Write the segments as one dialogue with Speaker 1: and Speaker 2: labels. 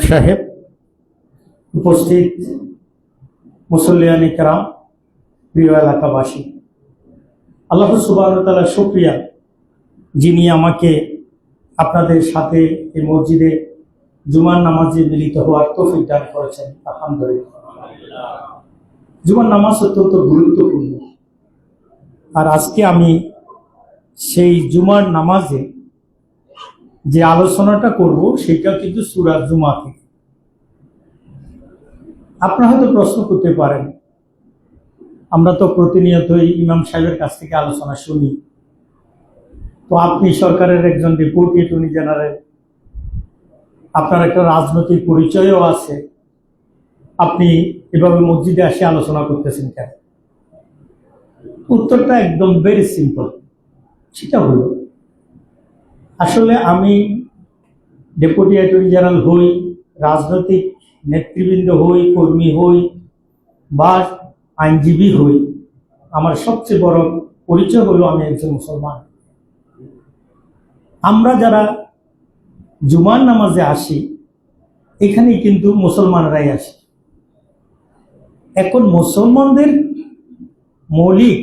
Speaker 1: সাহেব উপস্থিত প্রিয় এলাকাবাসী। আল্লাহ সুবাহ যিনি আমাকে আপনাদের সাথে এই মসজিদে জুমান নামাজে মিলিত হওয়ার তফিক দান করেছেন। আলহামদুলিল্লাহ। জুমান নামাজ অত্যন্ত গুরুত্বপূর্ণ। আর আজকে আমি সেই জুমার নামাজে যে আলোচনাটা করব, সেটা কিন্তু সুরার জুমা থেকে। আপনারা হয়তো প্রশ্ন করতে পারেন, আমরা তো প্রতিনিয়তই ইমাম সাহেবের কাছ থেকে আলোচনা শুনি। তো আপনি সরকারের একজন ডেপুটি অ্যাটর্নি জেনারেল আপনার একটা রাজনৈতিক পরিচয়ও আছে। আপনি এভাবে মসজিদে আসে আলোচনা করতেছেন কেন? উত্তরটা একদম ভেরি সিম্পল সেটা হলো, আসলে আমি ডেপুটি অ্যাটর্নি জেনারেল হই, রাজনৈতিক নেতৃবৃন্দ হই, কর্মী হই, বা আইনজীবী হই, আমার সবচেয়ে বড় পরিচয় হলো আমি একজন মুসলমান। আমরা যারা জুমার নামাজে আসি এখানে কিন্তু মুসলমানরাই আসে। এখন মুসলমানদের মৌলিক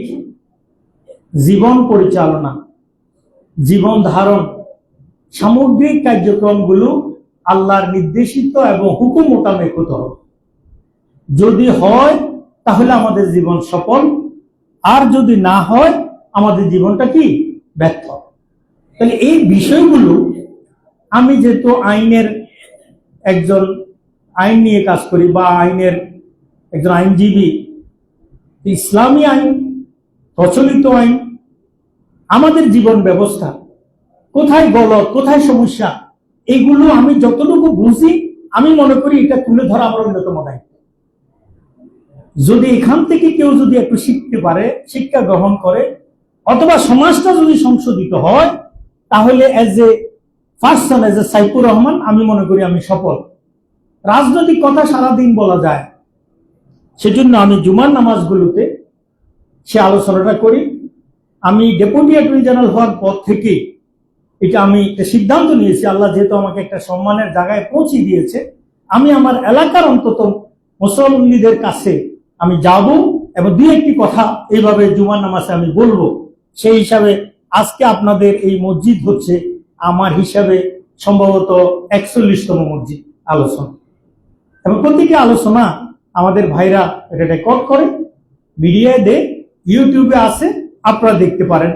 Speaker 1: জীবন পরিচালনা জীবন ধারণ সামগ্রিক কার্যক্রমগুলো আল্লাহর নির্দেশিত এবং হুকুম মোতাবেক হতে হবে। যদি হয়, তাহলে আমাদের জীবন সফল। আর যদি না হয়, আমাদের জীবনটা কি? ব্যর্থ। তাহলে এই বিষয়গুলো আমি যেহেতু আইনের একজন আইন নিয়ে কাজ করি বা আইনের একজন আইনজীবী, ইসলামী আইন, প্রচলিত আইন আমাদের জীবন ব্যবস্থা, কোথায় গলত, কোথায় সমস্যা, এগুলো আমি যতটুকু বুঝি, আমি মনে করি এটা তুলে ধরা আমার অন্যতম দায়িত্ব। যদি এখান থেকে কেউ যদি একটু শিখতে পারে, শিক্ষা গ্রহণ করে, অথবা সমাজটা যদি সংশোধিত হয়, তাহলে as a person as a Saifur Rahman, আমি মনে করি আমি সফল। রাজনৈতিক কথা সারাদিন বলা যায়। সেজন্য আমি জুমার নামাজগুলোতে সে আলোচনাটা করি। আমি ডেপুটি অ্যাটর্নি জেনারেল হওয়ার পর থেকে এটা আমি একটা সিদ্ধান্ত নিয়েছি। আল্লাহ যেহেতু আমাকে একটা সম্মানের জায়গায় পৌঁছে দিয়েছে, আমি আমার এলাকার অন্তত মুসল্লিদের কাছে আমি যাব এবং দুই একটি কথা এইভাবে জুমার নামাজে আমি বলব। সেই হিসাবে আজকে আপনাদের এই মসজিদ হচ্ছে আমার হিসাবে সম্ভবত একচল্লিশতম মসজিদ আলোচনা। এবং প্রতিটি আলোচনা আমাদের ভাইরা এটা রেকর্ড করে, মিডিয়ায় দেয়, ইউটিউবে আছে আপনারা দেখতে পারেন।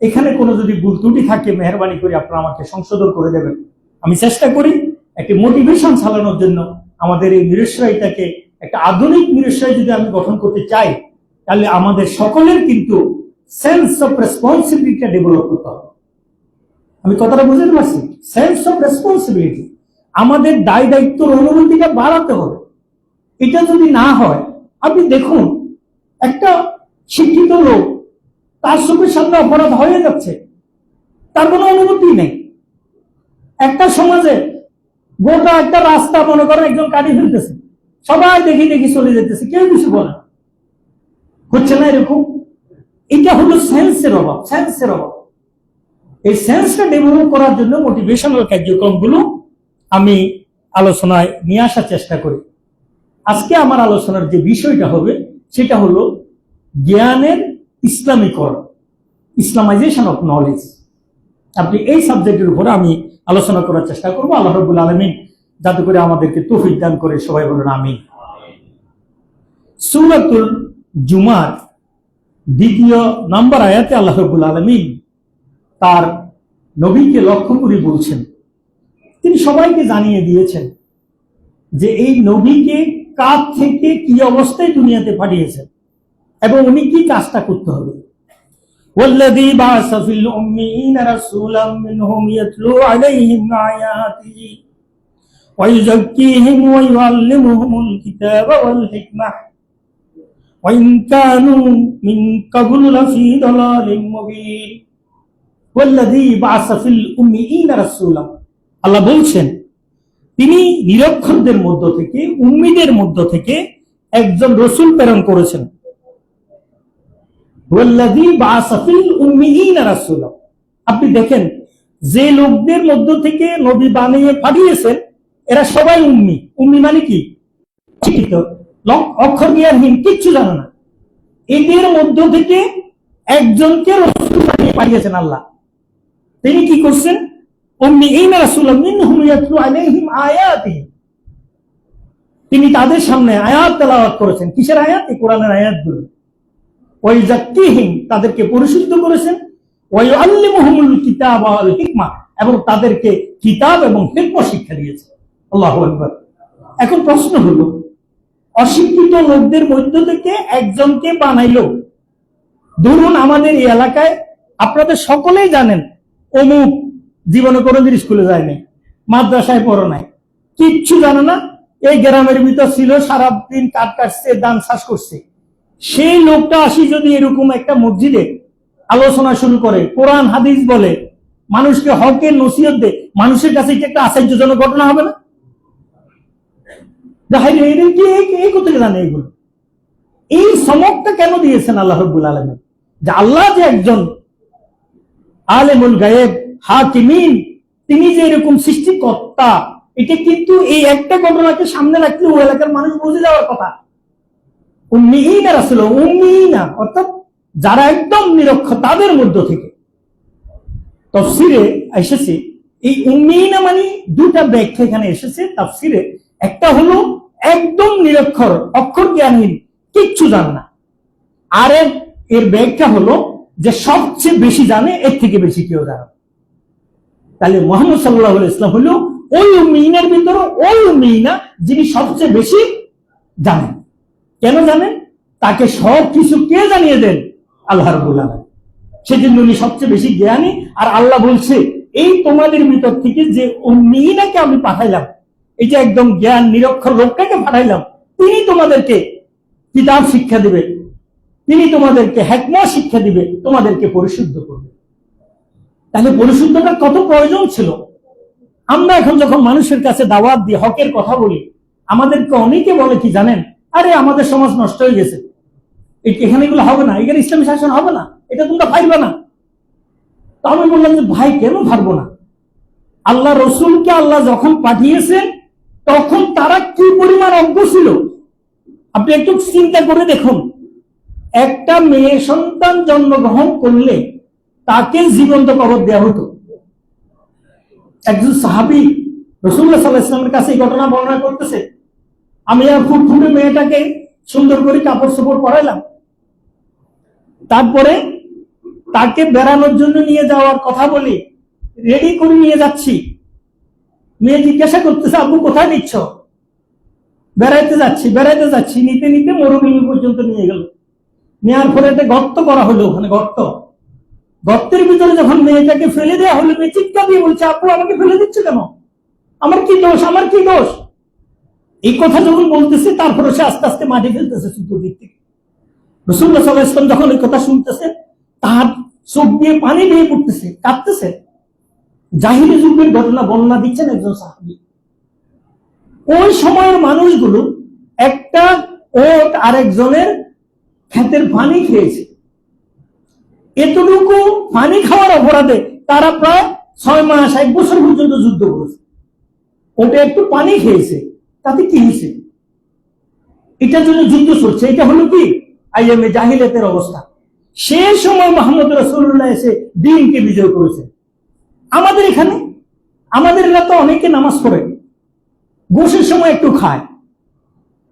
Speaker 1: এখানে কোনো যদি ভুল ত্রুটি থাকে, মেহরবানি করে আপনারা আমাকে সংশোধন করে দেবেন। আমি চেষ্টা করি একটি মোটিভেশন চালানোর জন্য। আমাদের এই মিরেশ্বরাইটাকে একটা আধুনিক মিরেশ্বরাই যদি আমি গঠন করতে চাই, তাহলে আমাদের সকলের কিন্তু সেন্স অফ রেসপন্সিবিলিটিটা ডেভেলপ করতে হবে। আমি কথাটা বুঝতে পারছি সেন্স অফ রেসপন্সিবিলিটি আমাদের দায় দায়িত্বর অনুভূতিটা বাড়াতে হবে। এটা যদি না হয়, আপনি দেখুন, একটা শিক্ষিত লোক তার চোখের সামনে অপরাধ হয়ে যাচ্ছে। তার কোনো অনুভূতি নেই। একটা সমাজে গোটা একটা রাস্তা মনে করেন একজন কাটি ফেলতেছে। সবাই দেখি দেখি চলে যেতেছে, কেউ কিছু বলে। হচ্ছে না এরকম? এটা হলো সেন্সের অভাব সেন্সের অভাব। এই সেন্সটা ডেভেলপ করার জন্য মোটিভেশনাল কার্যক্রমগুলো আমি আলোচনায় নিয়ে আসার চেষ্টা করি। আজকে আমার আলোচনার যে বিষয়টা হবে, সেটা হলো জ্ঞানের ইসলামীকরণ, ইসলামাইজেশন অফ নলেজ আপনি এই সাবজেক্টের উপরে আমি আলোচনা করার চেষ্টা করব। আল্লাহ রবুল আলমিন যাতে করে আমাদেরকে তৌফিক দান করে, সবাই বলুন আমি সুরাতুল জুমার দ্বিতীয় নম্বর আয়াতে আল্লাহ রবুল আলমিন তার নবীকে লক্ষ্য করে বলছেন। তিনি সবাইকে জানিয়ে দিয়েছেন যে এই নবীকে কার থেকে কি অবস্থায় দুনিয়াতে পাঠিয়েছেন? এবং উনি কি কাজটা করতে হবে والذي بعث في الأميين رسولا منهم يتلو عليهم آياته ويزكيهم ويعلمهم الكتاب والحكمة وإن كانوا من قبل لفي ضلال مبين والذي بعث في الأميين رسولا আল্লাহ বলছেন তিনি নিরক্ষরদের মধ্য থেকে উম্মিদের মধ্য থেকে একজন রসুল প্রেরণ করেছেন আপনি দেখেন, যে লোকদের মধ্য থেকে নবী বানিয়ে পাঠিয়েছেন, এরা সবাই উম্মি। উম্মি মানে কি? শিক্ষিত অক্ষর জ্ঞানহীন কিচ্ছু জানে না। এদের মধ্য থেকে একজনকে বানিয়ে পাঠিয়েছেন আল্লাহ। তিনি কি করছেন? তিনি তাদের সামনে আয়াত করেছেন। কিসের আয়াত? এই কোরআনের আয়াতগুলো। ওই তাদেরকে পরিশুদ্ধ করেছেন। ওই কিতাব ওয়াল হিকমা, এবং তাদেরকে কিতাব এবং হিকমা শিক্ষা দিয়েছে আল্লাহু আকবার। এখন প্রশ্ন হলো, অশিক্ষিত লোকদের মধ্য থেকে একজনকে বানাইলো। ধরুন আমাদের এই এলাকায়, আপনাদের সকলেই জানেন, অমুক জীবনে কোনোদিন স্কুলে যায়নি, মাদ্রাসায় পড়ো নাই। কিচ্ছু জানে না, এই গ্রামের ভিতর ছিল, সারাদিন কাট কাটছে দান শ্বাস করছে। সেই লোকটা আসি যদি এরকম একটা মসজিদে আলোচনা শুরু করে, কোরআন, হাদিস বলে, মানুষকে হকের নসিহত দেয়, মানুষের কাছে এটা একটা আশ্চর্যজনক ঘটনা হবে না? কি? এই সমকটা কেন দিয়েছেন আল্লাহ রব্বুল যে আল্লাহ যে একজন আলেমুল গায়েব, হাকিমিন, তিনি যে এরকম সৃষ্টিকর্তা, এটা কিন্তু এই একটা ঘটনাকে সামনে রাখলে ওই এলাকার মানুষ বুঝে যাওয়ার কথা। উম্মিহীনা রাসুল উম্মিহীনা অর্থাৎ যারা একদম নিরক্ষর, তাদের মধ্য থেকে। তফসিরে এসেছে, এই উম্মিহীনা মানে দুটা ব্যাখ্যা এখানে এসেছে। একটা হলো, একদম নিরক্ষর, অক্ষর জ্ঞানহীন, কিচ্ছু জানে না। আর এর ব্যাখ্যা হলো যে সবচেয়ে বেশি জানে, এর থেকে বেশি কেউ জানে তাহলে মোহাম্মদ সাল্লাহ ইসলাম হলো ওই মিনের ভিতরে, ওই মিনা যিনি সবচেয়ে বেশি জানেন। কেন জানেন? তাকে সব কিছু কে জানিয়ে দেন? আল্লাহ রবুল আলম সেজন্য উনি সবচেয়ে বেশি জ্ঞানী, আর আল্লাহ বলছে, এই তোমাদের ভিতর থেকে যে মিনাকে আমি পাঠাইলাম যে একদম জ্ঞান নিরক্ষর লোকটাকে পাঠাইলাম, তিনি তোমাদেরকে কিতাব শিক্ষা দিবে, তিনি তোমাদেরকে হ্যাকমা শিক্ষা দিবে, তোমাদেরকে পরিশুদ্ধ করবে। তাহলে পরিশুদ্ধতার কত প্রয়োজন ছিল? আমরা এখন যখন মানুষের কাছে দাওয়াত দিয়ে হকের কথা বলি, আমাদেরকে অনেকে বলে কি জানেন? আরে, আমাদের সমাজ নষ্ট হয়ে গেছে। এখানে এগুলো হবে না, এখানে ইসলামী শাসন হবে না, এটা তোমরা পাইবে না। তো আমি বললাম যে, ভাই, কেন ভাববো না? আল্লাহ রসুলকে আল্লাহ যখন পাঠিয়েছেন, তখন তারা কি পরিমাণ অজ্ঞ ছিল? আপনি একটু চিন্তা করে দেখুন। একটা মেয়ে সন্তান জন্মগ্রহণ করলে তাকে জীবন্ত কবর দেওয়া হতো। একজন সাহাবি রসুল্লাহ সাল্লাহ ইসলামের কাছে এই ঘটনা বর্ণনা করতেছে। আমি আর ফুটফুটে মেয়েটাকে সুন্দর করে কাপড় চোপড় পরাইলাম। তারপরে তাকে বেড়ানোর জন্য নিয়ে যাওয়ার কথা বলি রেডি করে নিয়ে যাচ্ছি। মেয়ে জিজ্ঞাসা করতেছে, আব্বু, কোথায় নিচ্ছ? বেড়াইতে যাচ্ছি বেড়াইতে যাচ্ছি। নিতে নিতে মরুভূমি পর্যন্ত নিয়ে গেল। নেওয়ার পরে একটা গর্ত করা হলো ওখানে, গর্ত। গর্তের ভিতরে যখন মেয়েটাকে ফেলে দেওয়া হলো, মেয়ে চিৎকার দিয়ে বলছে আপু আমাকে ফেলে দিচ্ছে কেন? আমার কি দোষ? আমার কি দোষ? এই কথা যখন বলতেছে, তারপরে সে আস্তে আস্তে মাটি ফেলতেছে চতুর্দিক থেকে। রসুল্লাহ সাল্লাহ ইসলাম যখন এই কথা শুনতেছে তার চোখ দিয়ে পানি বেয়ে পড়তেছে কাঁদতেছে জাহিরি যুগের ঘটনা বর্ণনা দিচ্ছেন একজন সাহাবি। ওই সময়ের মানুষগুলো একটা ওট আরেকজনের ক্ষেতের পানি খেয়েছে। এতটুকু পানি খাওয়ার অপরাধে তারা প্রায় ছয় মাস, এক বছর পর্যন্ত যুদ্ধ করেছে। ওটা একটু পানি খেয়েছে। তাতে কি হয়েছে? এটার জন্য যুদ্ধ চলছে। এটা হলো কি? আইএমএ জাহিলাতের অবস্থা। সে সময় মোহাম্মদ রসুল্লাহ এসে দিনকে বিজয় করেছে। আমাদের এখানে, আমাদের এলাকা অনেকে নামাজ পড়ে। গোসের সময় একটু খায়।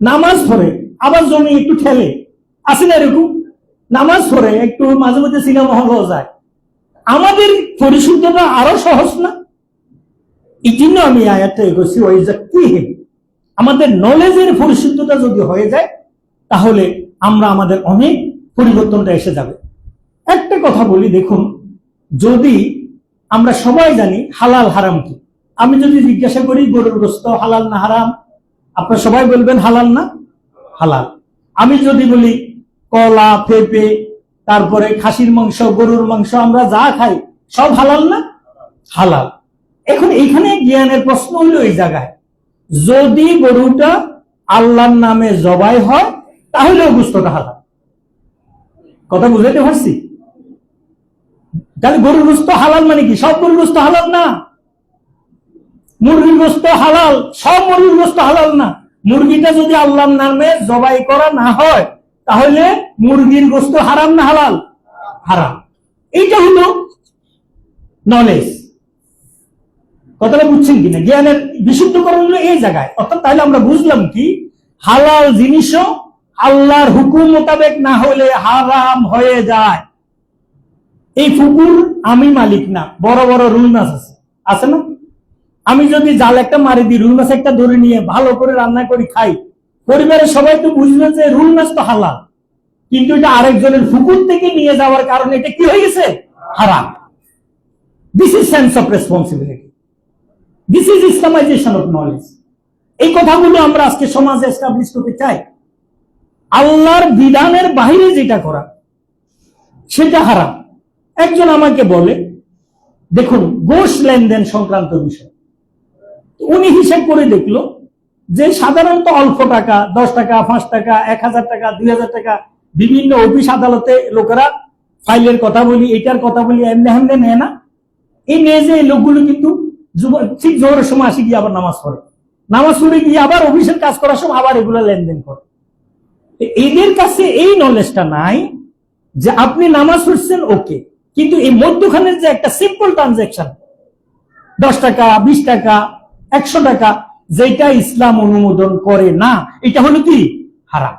Speaker 1: নামাজ পড়ে, আবার জমি একটু ঠেলে। আসে না এরকম? নামাজ পড়ে, একটু মাঝে মধ্যে সিনেমা হলেও যায়। আমাদের পরিশুদ্ধতা আরও সহজ না? এই জন্য আমি আয়াতটা এগোছি ওই কি আমাদের নলেজের পরিশুদ্ধতা যদি হয়ে যায়, তাহলে আমরা আমাদের অনেক পরিবর্তনটা এসে যাবে। একটা কথা বলি, দেখুন, যদি আমরা সবাই জানি হালাল হারাম কি, আমি যদি জিজ্ঞাসা করি গরুর গোস্ত হালাল না হারাম, আপনারা সবাই বলবেন হালাল না? হালাল। আমি যদি বলি কলা, পেঁপে, তারপরে খাসির মাংস, গরুর মাংস, আমরা যা খাই, সব হালাল না? হালাল। এখন এইখানে জ্ঞানের প্রশ্ন হলো এই জায়গায় যদি গরুটা আল্লাহর নামে জবাই হয় তাহলে গুস্তটা হালাল কথা বুঝাতে পারছি? তাহলে গরুর গোস্ত হালাল মানে কি? সব গরুর গোস্ত হালাল না? মুরগির গোস্ত হালাল, সব মুরগির গোস্ত হালাল না? মুরগিটা যদি আল্লাহর নামে জবাই করা না হয়, তাহলে মুরগির গোস্ত হারাম না হালাল? হারাম। এইটা হলো নলেজ কথাটা বুঝছেন কিনা? জ্ঞানের বিশুদ্ধকরণ হলো এই জায়গায়। অর্থাৎ তাহলে আমরা বুঝলাম কি? হালাল জিনিসও আল্লাহর হুকুম মোতাবেক না হলে হারাম হয়ে যায়। এই পুকুর আমি মালিক না, বড় বড় রুই মাছ আছে। আছে না? আমি যদি জাল একটা মারি দিই রুই মাছ একটা ধরে নিয়ে ভালো করে রান্না করি, খাই। পরিবারের সবাই তো বুঝবে যে রুই মাছ তো হালাল। কিন্তু এটা আরেকজনের পুকুর থেকে নিয়ে যাওয়ার কারণে এটা কি হয়ে গেছে? হারাম। This is sense of responsibility this is Islamization of knowledge এই কথাগুলো আমরা আজকে সমাজে এস্টাবলিশ করতে চাই। আল্লাহর বিধানের বাইরে যেটা করা, সেটা হারাম। একজন আমাকে বলে, দেখুন গোশ লেনদেন সংক্রান্ত বিষয়। উনি হিসেব করে দেখল যে সাধারণত অল্প টাকা, দশ টাকা, পাঁচ টাকা, এক হাজার টাকা, দুই হাজার টাকা, বিভিন্ন অফিস আদালতে লোকেরা ফাইলের কথা বলি, এটার কথা বলি, এমনি হেমনে নেয় না। এই নিয়ে যে লোকগুলো কিন্তু যুব- ঠিক জোরের সময় আসি গিয়ে আবার নামাজ পড়ে। নামাজ পড়ে গিয়ে আবার অফিসের কাজ করার সময় আবার এগুলো লেনদেন করে। এদের কাছে এই নলেজটা নাই যে আপনি নামাজ পড়ছেন ওকে কিন্তু এই মধ্যখানের যে একটা সিম্পল ট্রানজেকশন দশ টাকা, বিশ টাকা, একশো টাকা, যেটা ইসলাম অনুমোদন করে না, এটা হলো কি? হারাম।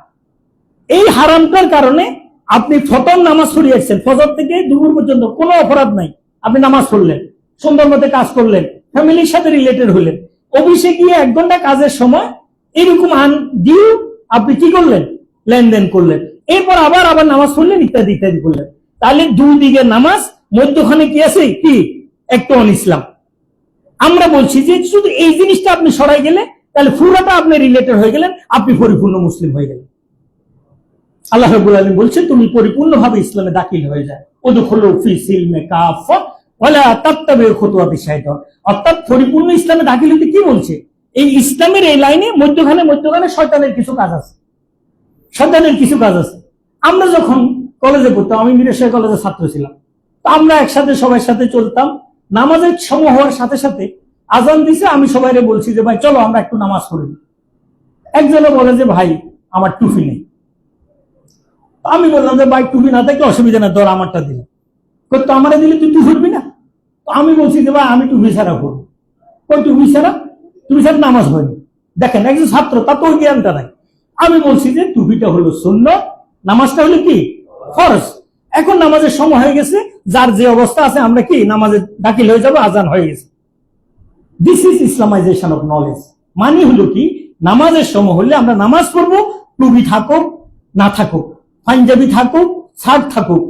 Speaker 1: এই হারামটার কারণে আপনি ফতন নামাজ পড়িয়েছেন, ফজর থেকে দুপুর পর্যন্ত কোনো অপরাধ নাই। আপনি নামাজ পড়লেন সুন্দর মতো কাজ করলেন ফ্যামিলির সাথে রিলেটেড হলেন। অফিসে গিয়ে এক ঘণ্টা কাজের সময় এরকম আন দিও, আপনি কি করলেন? লেনদেন করলেন। এরপর আবার আবার নামাজ পড়লেন, ইত্যাদি ইত্যাদি করলেন। তাহলে দুই দিকে নামাজ, মধ্যখানে কি আছে? কি? একটু অন ইসলাম আমরা বলছি যে শুধু এই জিনিসটা আপনি সরাই গেলে তাহলে পুরোটা আপনি রিলেটেড হয়ে গেলেন, আপনি পরিপূর্ণ মুসলিম হয়ে গেলেন। আল্লাহ রাব্বুল আলামিন বলছেন, তুমি পরিপূর্ণভাবে ইসলামে দাখিল হয়ে যায় ওদখুলু ফি সিলমে কাফা অর্থাৎ পরিপূর্ণ কি বলছে? এই এই লাইনে মধ্যখানে কিছু কাজ আছে। কিছু কাজ আছে। আমরা যখন কলেজে পড়তাম, আমি মিরেশ্বর কলেজের ছাত্র ছিলাম। তো আমরা একসাথে সবার সাথে চলতাম। নামাজের সময় হওয়ার সাথে সাথে আজান দিছে, আমি সবাইরে বলছি যে, ভাই, চলো, আমরা একটু নামাজ পড়ি। একজনে বলে যে, ভাই, আমার টুপি নেই। আমি বললাম যে, ভাই, টুপি না থাকলে অসুবিধা না তোর আমারটা দিলে তো আমারে দিলে তুই টুপি পড়বি না? আমি বলছি যে, ভাই, আমি টুপি ছাড়া পড়ব ওই টুপি ছাড়া টুপি ছাড়া নামাজ হয়নি দেখেন, একজন ছাত্র, তার তো ওই জ্ঞানটা নাই। আমি বলছি যে, টুপিটা হলো শূন্য, নামাজটা হলো কি? ফরজ। এখন নামাজের সময় হয়ে গেছে, যার যে অবস্থা আছে, আমরা কি, নামাজে দাখিল হয়ে যাব, আজান হয়ে গেছে। This is Islamization of knowledge মানে হলো কি, নামাজের সময় হলে আমরা নামাজ পড়ব, টুপি থাকুক, না থাকুক, পাঞ্জাবি থাকুক, শার্ট থাকুক,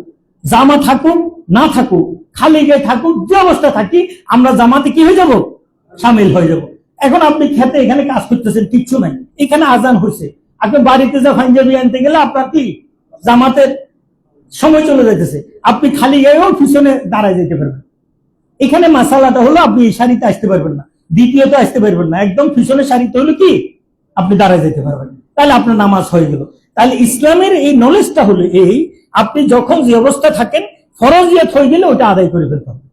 Speaker 1: জামা থাকুক, না থাকুক খালি গায়ে থাকুক, যে অবস্থা থাকি, আমরা জামাতে কি হয়ে যাব? সামিল হয়ে যাব। এখন আপনি খেতে এখানে কাজ করতেছেন, কিচ্ছু নাই। এখানে আজান হয়েছে। আপনি বাড়িতে যা পাঞ্জাবি আনতে গেলে আপনার কি? জামাতের সময় চলে যাইতেছে। আপনি খালি গায়েও পিছনে দাঁড়ায় যেতে পারবেন। এখানে মাসালাটা হলো আপনি এই শাড়িতে আসতে পারবেন না। দ্বিতীয়ত আসতে পারবেন না। একদম পিছনে শাড়িতে হলো কি? আপনি দাঁড়ায় যেতে পারবেন তাহলে আপনার নামাজ হয়ে গেল। তাহলে ইসলামের এই নলেজটা হলো এই, আপনি যখন যে অবস্থা থাকেন ফরজিয়াত হয়ে গেলে ওটা আদায় করে ফেলতে হবে।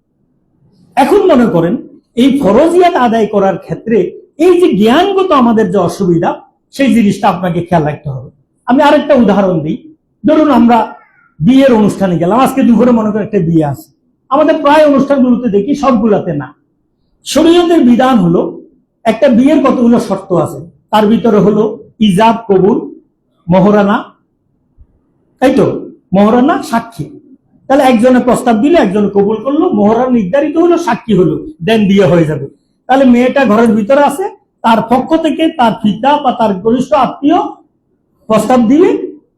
Speaker 1: এখন মনে করেন, এই ফরজিয়াত আদায় করার ক্ষেত্রে এই যে জ্ঞানগত আমাদের যে অসুবিধা, সেই জিনিসটা আপনাকে খেয়াল রাখতে হবে। আমি আরেকটা উদাহরণ দিই। ধরুন আমরা বিয়ের অনুষ্ঠানে গেলাম, আজকে দুপুরে মনে করেন একটা বিয়ে আছে। আমাদের প্রায় অনুষ্ঠানগুলোতে দেখি সবগুলাতে না। শরীয়তের বিধান হলো, একটা বিয়ের কতগুলো শর্ত আছে। তার ভিতরে হলো ইজাব, কবুল, মহরানা, তাই তো? মহরানা, সাক্ষী। তাহলে একজনে প্রস্তাব দিলে, একজনে কবুল করল মহরানা নির্ধারিত হলো, সাক্ষী হলো দেন বিয়ে হয়ে যাবে। তাহলে মেয়েটা ঘরের ভিতরে আছে, তার পক্ষ থেকে তার পিতা বা তার ঘনিষ্ঠ আত্মীয় প্রস্তাব দিলে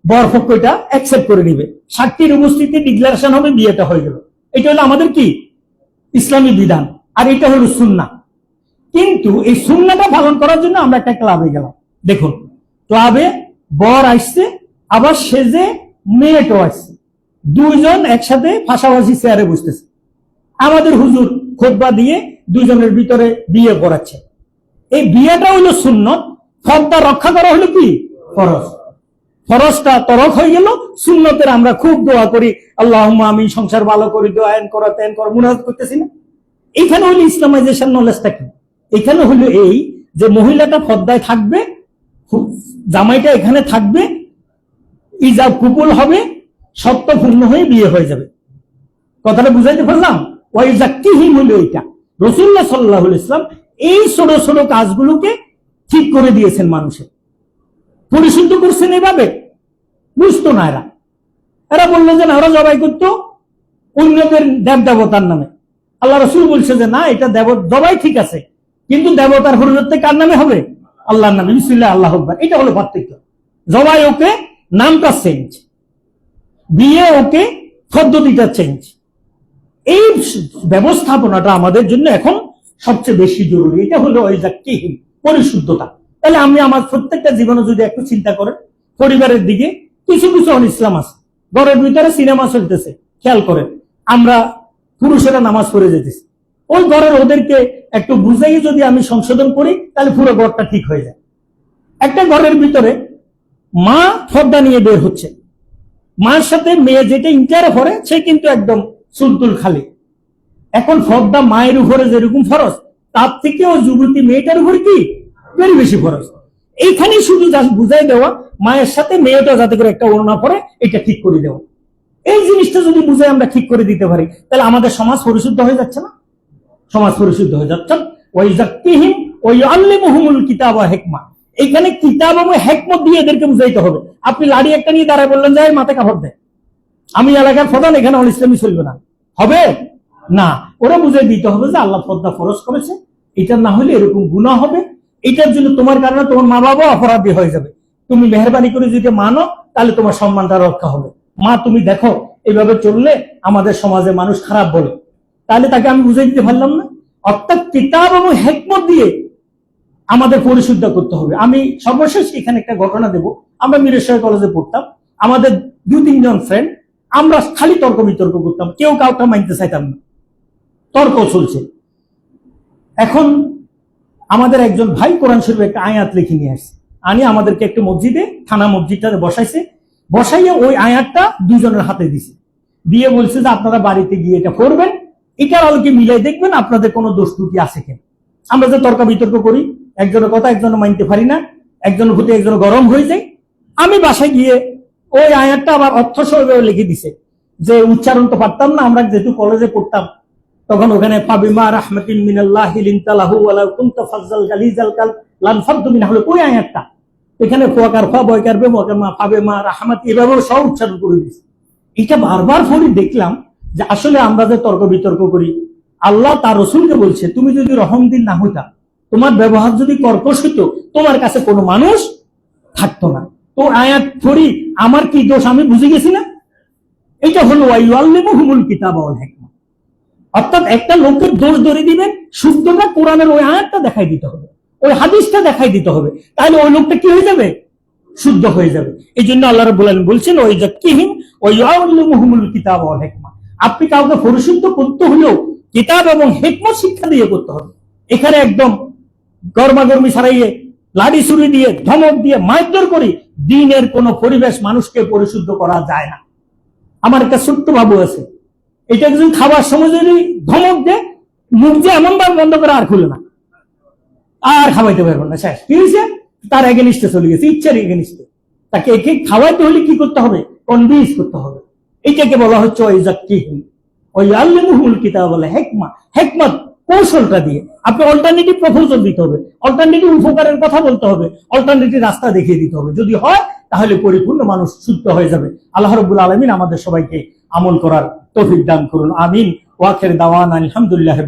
Speaker 1: বর পক্ষ এটা অ্যাকসেপ্ট করে নিবে। সাক্ষীর উপস্থিতি ডিক্লারেশন হবে, বিয়েটা হয়ে গেল। এটা হলো আমাদের কি? ইসলামী বিধান। আর এটা হলো সুন্না কিন্তু এই সুন্নাটা পালন করার জন্য আমরা একটা ক্লাবে গেলাম। দেখুন, ক্লাবে বর আসছে, আবার সেজে মেয়েটাও আসছে। দুইজন একসাথে পাশাপাশি চেয়ারে বসতেছে। আমাদের হুজুর খোদবা দিয়ে দুইজনের ভিতরে বিয়ে করাচ্ছে। এই বিয়েটা হলো সুন্নত, ফর্দা রক্ষা করা হলো কি? ফরজ। ফরজটা তরক হয়ে গেল, সুন্নতের আমরা খুব দোয়া করি আল্লাহ আমি সংসার ভালো করি, দোয়া এন করো তেন করো মুনাজ করতেছি না। এখানে হলো ইসলামাইজেশন নলেজটা কি? এখানে হলো এই যে মহিলাটা পর্দায় থাকবে, জামাইটা এখানে থাকবে, ইজাব কুপুল হবে সত্য পূর্ণ হয়ে বিয়ে হয়ে যাবে। কথাটা বুঝাইতে পারলাম? ওয়াইজাক্কিহিম হলো এইটা রসুল্লাহ সাল্লাহ ইসলাম এই ছোট ছোট কাজগুলোকে ঠিক করে দিয়েছেন মানুষের পরিশুদ্ধ করছেন এভাবে? বুঝতো না এরা। এরা বলল যে না জবাই করতো অন্যদের দেব দেবতার নামে। আল্লাহ রসুল বলছে যে না, এটা দেব, জবাই ঠিক আছে। কিন্তু দেবতার হরিরত্বে কার নামে হবে? আল্লাহর নামে। বিসমিল্লাহ, আল্লাহ এটা হলো পার্থক্য। জবাই ওকে নামটা চেঞ্জ বিয়ে ওকে পদ্ধতিটা চেঞ্জ এই ব্যবস্থাপনাটা আমাদের জন্য এখন সবচেয়ে বেশি জরুরি। এটা হলো ওই যা কি? পরিশুদ্ধতা। তাহলে আমি আমার প্রত্যেকটা জীবনে যদি একটু চিন্তা করেন, পরিবারের দিকে কিছু কিছু অন ইসলাম আছে। ঘরের ভিতরে সিনেমা চলতেছে, খেয়াল করেন। আমরা পুরুষেরা নামাজ পড়ে যেতেছি। ওই ঘরের ওদেরকে একটু বুঝাই যদি আমি সংশোধন করি, তাহলে পুরো ঘরটা ঠিক হয়ে যায়। একটা ঘরের ভিতরে মা ফর্দা নিয়ে বের হচ্ছে। মার সাথে মেয়ে যেটা ইন্টার করে, সে কিন্তু একদম সুলতুল খালি এখন ফর্দা মায়ের উপরে যেরকম ফরজ, তার থেকেও যুবতী মেয়েটার উপর কি? বেশি বেশি ফরজ। এইখানে শুধু বুঝাই দেওয়া, মায়ের সাথে মেয়েটা যাতে করে একটা ওড়না পরে, এটা ঠিক করে দেওয়া। এই জিনিসটা যদি বুঝে আমরা ঠিক করে দিতে পারি, তাহলে আমাদের সমাজ পরিশুদ্ধ হয়ে যাচ্ছে না? সমাজ পরিশুদ্ধ হয়ে যাচ্ছে। ওই জাক্তিহীন ওই আল্লিমুহুমুল কিতাব ও হেকমা। এখানে কিতাব এবং হেকমত দিয়ে এদেরকে বুঝাইতে হবে। আপনি লাড়ি একটা নিয়ে দাঁড়ায় বললেন যে, "এই মাথা কাপড় দেয় আমি এলাকার প্রধান, এখানে অল ইসলামী চলবে না। হবে? না। ওরা বুঝে দিতে হবে যে আল্লাহ পদ্মা ফরজ করেছে। এটা না হলে এরকম গুণা হবে। এটার জন্য তোমার কারণে তোমার মা বাবা অপরাধী হয়ে যাবে। তুমি মেহরবানি করে যদি মানো, তাহলে তোমার সম্মানটা রক্ষা হবে। মা, তুমি দেখো, এভাবে চললে আমাদের সমাজে মানুষ খারাপ বলে। তাহলে তাকে আমি বুঝে দিতে পারলাম না। অর্থাৎ কিতাব এবং হেকমত দিয়ে আমাদের পরিশুদ্ধ করতে হবে। আমি সর্বশেষ এখানে একটা ঘটনা দেব। আমরা মিরেশ্বর কলেজে পড়তাম। আমাদের দু, তিনজন ফ্রেন্ড আমরা খালি তর্ক বিতর্ক করতাম। কেউ কাউটা মানতে চাইতাম না। তর্ক চলছে। এখন আমাদের একজন ভাই কোরআন শরীফ একটা আয়াত লিখে নিয়ে আসছে। আনি আমাদেরকে একটু মসজিদে, থানা মসজিদটাতে বসাইছে। বসাইয়ে ওই আয়াতটা দুজনের হাতে দিছে। দিয়ে বলছে যে, আপনারা বাড়িতে গিয়ে এটা করবেন। এটার আলোকে মিলাই দেখবেন আপনাদের কোনো দোষ ত্রুটি আছে কিনা? আমরা যে তর্ক বিতর্ক করি একজনের কথা একজনের মানতে পারি না, একজনের প্রতি একজন গরম হয়ে যায়। আমি বাসায় গিয়ে ওই আয়াতটা আবার অর্থ সহযোগে লিখে দিছে, যে উচ্চারণ তো পারতাম না, আমরা যেহেতু কলেজে পড়তাম, তখন ওখানে ওই আয়াতটা। এখানে সব উচ্চারণ করে দিছে। এটা বারবার পড়ি দেখলাম যে আসলে আমরা যে তর্ক বিতর্ক করি, আল্লাহ তার রসুলকে বলছে, তুমি যদি রহম দিন না হইতা তোমার ব্যবহার যদি কর্কশ হইতো, তোমার কাছে কোনো মানুষ থাকতো না। তো আয়াত পড়ি, আমার কি দোষ আমি বুঝে গেছি না? এটা হলো ওয়াইয়াল্লিমুহুমুল কিতাব অর্থাৎ একটা লোকের দোষ ধরে দিবেন শুদ্ধটা কোরআনের ওই আয়াতটা দেখাই দিতে হবে, ওই হাদিসটা দেখাই দিতে হবে। তাহলে ওই লোকটা কি হয়ে যাবে? শুদ্ধ হয়ে যাবে। এই জন্য আল্লাহ রাব্বুল বলছেন ওই জাক্কিহিম ওই ইয়াউল্লিমুহুমুল কিতাব ওয়াল হিকমা। আপনি কাউকে পরিশুদ্ধ করতে হলেও কিতাব এবং হেকমত শিক্ষা দিয়ে করতে হবে। এখানে একদম গরমাগর্মি ছাড়াইয়ে লাড়ি ছুরি দিয়ে, ধমক দিয়ে মারধর করি, দিনের কোন পরিবেশ মানুষকে পরিশুদ্ধ করা যায় না। আমার একটা ছোট্ট বাবু আছে। এটা যদি খাবার সময় যদি ধমক দে মুখ যে এমন ভাবে বন্ধ করে আর খুলে না। আর খাওয়াইতে পারব না, শেষ। কি হয়েছে তার এগেনিস্টে চলে গেছে, ইচ্ছার এগেনিস্টে তাকে একে খাওয়াইতে হলে কি করতে হবে? কনভিন্স করতে হবে। এটাকে বলা হচ্ছে ওই জাক্কিহিম ওই আল্লিমুহুল কিতাব বলে হেকমা। হেকমত কৌশলটা দিয়ে। আপনি অল্টারনেটিভ প্রপোজাল দিতে হবে। অল্টারনেটিভ উপকারের কথা বলতে হবে। অল্টারনেটিভ রাস্তা দেখিয়ে দিতে হবে। যদি হয়, তাহলে পরিপূর্ণ মানুষ শুদ্ধ হয়ে যাবে। আল্লাহ রবুল আলমিন আমাদের সবাইকে আমল করার তৌফিক দান করুন। আমিন। ওয়াখের দাওয়ান আলহামদুলিল্লাহ